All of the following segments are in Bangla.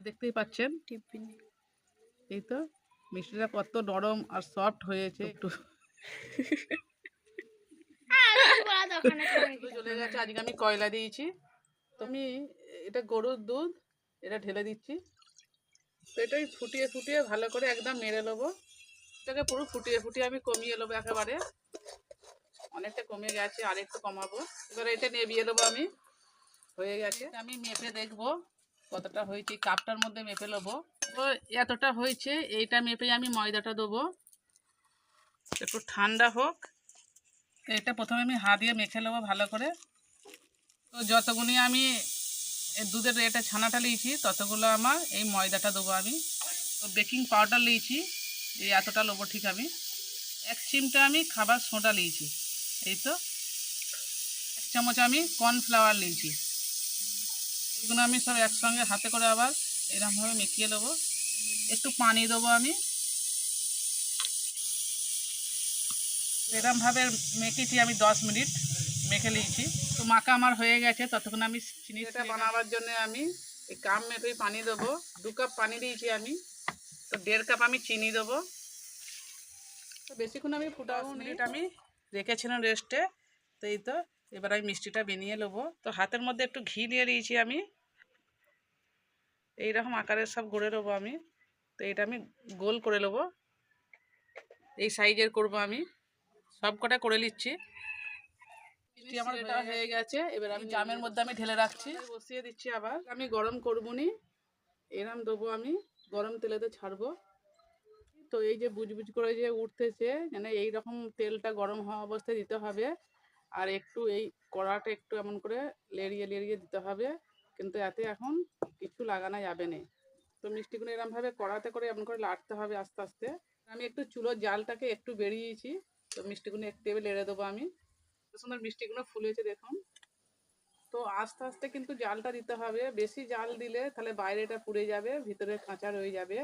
দেখতেই পাচ্ছেন? টিফিন। এই তো মিষ্টিটা কত নরম আর সফট হয়েছে। একটু। চলে গেছে আজকে আমি কয়লা দিয়েছি। তো আমি এটা গরুর দুধ এটা ঢেলে দিচ্ছি। তো এটাই ফুটিয়ে ফুটিয়ে ভালো করে একদম মেরে নেব। এটাকে পুরো ফুটিয়ে ফুটিয়ে আমি কমিয়ে নেব একেবারে। অনেকটা কমে গেছে আর একটু কমাবো। এবারে এটা নেবিয়ে নেব আমি। হয়ে গেছে। আমি মেপে দেখব। কতটা হয়েছে কাপটার মধ্যে মেপে নেব। তো এতটা হয়েছে, এইটা মেপে আমি ময়দাটা দেবো। একটু ঠান্ডা হোক। এটা প্রথমে আমি হাত দিয়ে মেখে নেব ভালো করে। তো যতগুলি আমি দুধের এটা ছানাটা নিয়েছি, ততগুলো আমার এই ময়দাটা দেবো আমি। তো বেকিং পাউডার নিয়েছি, এই এতটা নেব ঠিক আমি। এক চিমটা আমি খাবার সোঁটা নিয়েছি, এই তো। এক চামচ আমি কর্নফ্লাওয়ার নিয়েছি। এগুলো আমি সব একসঙ্গে হাতে করে আবার এরকমভাবে মেখিয়ে নেব একটু পানি দেবো আমি। এরকমভাবে মেখেছি আমি দশ মিনিট মেখে নিয়েছি। তো মাখা আমার হয়ে গেছে ততক্ষণ আমি চিনিটা বানাবার জন্য আমি এই কাপ মেপেই পানি দেবো দু কাপ পানি দিয়েছি আমি। তো দেড় কাপ আমি চিনি দেবো। তো বেশিক্ষণ আমি ফুটাবো মিনিট আমি রেখেছিলাম রেস্টে তো এই তো এবার আমি মিষ্টিটা বেনিয়ে নেব। তো হাতের মধ্যে একটু ঘি দিয়ে দিয়েছি আমি। এইরকম আকারের সব গড়ে নেব আমি। তো এটা আমি গোল করে নেব। এই সাইজের করব আমি। সব কটা করে নিচ্ছি। মিষ্টি আমার এটা হয়ে গেছে। এবার আমি জামের মধ্যে আমি ঢেলে রাখছি। বসিয়ে দিচ্ছি আবার। আমি গরম করব নি এরম দেবো আমি। গরম তেলেতে ছাড়বো। তো এই যে বুজবুজ করে যে উঠতেছে মানে এই রকম তেলটা গরম হওয়া অবস্থায় দিতে হবে। আর একটু এই কড়াটা একটু এমন করে লেড়িয়ে লেড়িয়ে দিতে হবে। কিন্তু এতে এখন কিছু লাগানো যাবে না। তো মিষ্টিগুলো এরমভাবে কড়াতে করে এমন করে লাড়তে হবে আস্তে আস্তে। আমি একটু চুলোর জালটাকে একটু বেরিয়েছি। তো মিষ্টিগুলো একটু এবার লেড়ে দেবো আমি। সুন্দর মিষ্টিগুলো ফুলেছে দেখুন। তো আস্তে আস্তে কিন্তু জালটা দিতে হবে। বেশি জাল দিলে তাহলে বাইরেটা পুড়ে যাবে, ভিতরে কাঁচা রয়ে যাবে।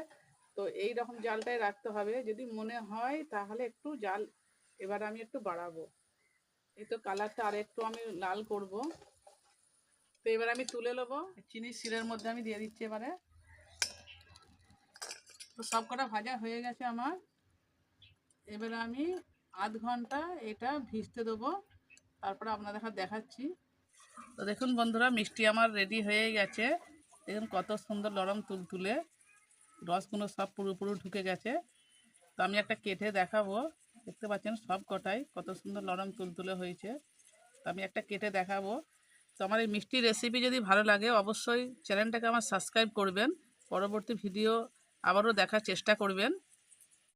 তো এই রকম জালটাই রাখতে হবে। যদি মনে হয় তাহলে একটু জাল এবার আমি একটু বাড়াবো। এই তো কালারটা আর একটু আমি লাল করব। তো এবার আমি তুলে নেব। চিনি শিরের মধ্যে আমি দিয়ে দিচ্ছি এবারে। তো সব কটা ভাজা হয়ে গেছে আমার। এবারে আমি আধ ঘণ্টা এটা ভিজতে দেবো। তারপরে আপনাদের দেখাচ্ছি। তো দেখুন বন্ধুরা, মিষ্টি আমার রেডি হয়ে গেছে। দেখুন কত সুন্দর নরম তুল তুলে রসগুলো সব পুরো পুরো ঢুকে গেছে। তো আমি একটা কেটে দেখাবো। দেখতে পাচ্ছেন সব কটাই কত সুন্দর নরম তুলতুলে হয়েছে। তো আমি একটা কেটে দেখাবো। তো আমার এই মিষ্টি রেসিপি যদি ভালো লাগে, অবশ্যই চ্যানেলটাকে আমার সাবস্ক্রাইব করবেন। পরবর্তী ভিডিও আবারও দেখার চেষ্টা করবেন।